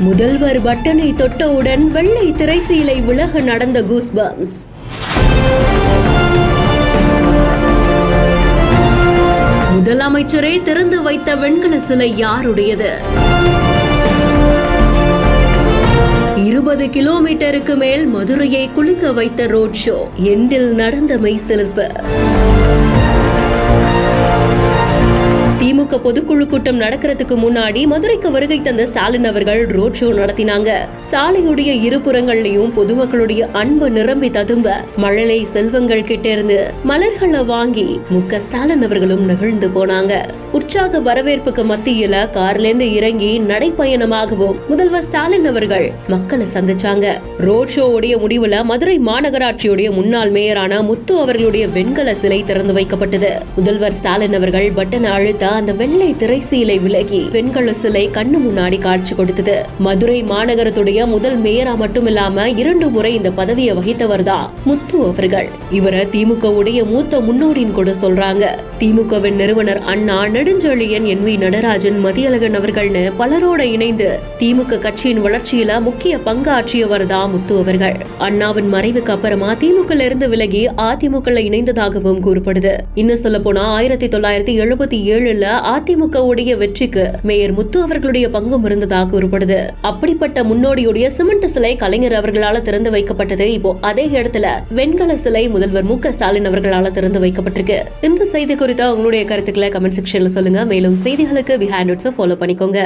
முதல்வர் பட்டனை தொட்டவுடன் வெள்ளை திரைசீலை விலக நடந்த கூஸ்பம்ஸ் முதலமைச்சரே திறந்து வைத்த வெண்கல சிலை யாருடையது? இருபது கிலோமீட்டருக்கு மேல் மதுரையை குலுங்க வைத்த ரோட் ஷோ எண்டில் நடந்த மெய்சிலிர்ப்பு திமுக பொதுக்குழு கூட்டம் நடக்கிறதுக்கு முன்னாடி மதுரைக்கு வருகை தந்த ஸ்டாலின் அவர்கள் ரோட் ஷோ நடத்தினாங்க. சாலையுடைய இருபுறங்கள்லயும் பொதுமக்களுடைய அன்பு நிரம்பி ததும்ப மழலை செல்வங்கள் கிட்ட இருந்து மலர்களை வாங்கி முக்க ஸ்டாலின் அவர்களும் நெகிழ்ந்து போனாங்க. உற்சாக வரவேற்புக்கு மத்தியில கார்லேருந்து இறங்கி நடைப்பயணமாகவும் முதல்வர் ஸ்டாலின் அவர்கள் மக்களை சந்திச்சாங்க. ரோட் ஷோ உடைய முடிவுல மதுரை மாநகராட்சியுடைய முன்னாள் மேயரான முத்து அவர்களுடைய வெண்கல சிலை திறந்து வைக்கப்பட்டது. முதல்வர் ஸ்டாலின் அவர்கள் பட்டனை அழுத்த அந்த வெள்ளை திரைசீலை விலகி வெண்கல சிலை கண்ணு முன்னாடி காட்சி கொடுத்தது. மதுரை மாநகரத்துடைய முதல் மேயரா மட்டுமில்லாம இரண்டு முறை இந்த பதவியை வகித்தவர் தான் முத்து அவர்கள். இவரை திமுக உடைய மூத்த முன்னோடின்னு கூட சொல்றாங்க. திமுகவின் நிறுவனர் அண்ணா நெடுஞ்செழியன் என் வி நடராஜன் மதியழகன் அவர்கள்னு பலரோட இணைந்து திமுக கட்சியின் வளர்ச்சியில முக்கிய பங்காற்றியவர் தான் முத்து அவர்கள். அண்ணாவின் மறைவுக்கு அப்புறமா திமுக இருந்து விலகி அதிமுக இணைந்ததாகவும் கூறப்படுது. இன்னும் சொல்ல போனா ஆயிரத்தி தொள்ளாயிரத்தி எழுபத்தி ஏழுல அதிமுகவுடைய வெற்றிக்கு மேயர் முத்து அவர்களுடைய பங்கும் இருந்ததாக கூறப்படுது. அப்படிப்பட்ட முன்னோடியுடைய சிமெண்ட் சிலை கலைஞர் அவர்களால திறந்து வைக்கப்பட்டது இப்போ அதே இடத்துல வெண்கல சிலை முதல்வர் மு ஸ்டாலின் அவர்களால திறந்து வைக்கப்பட்டிருக்கு. இந்த செய்தி குறித்த உங்களுடைய கருத்துக்களை கமெண்ட் செக்ஷன்ல சொல்லுங்க. மேலும் செய்திகளுக்கு பிஹேண்ட் ஃபாலோ பண்ணிக்கோங்க.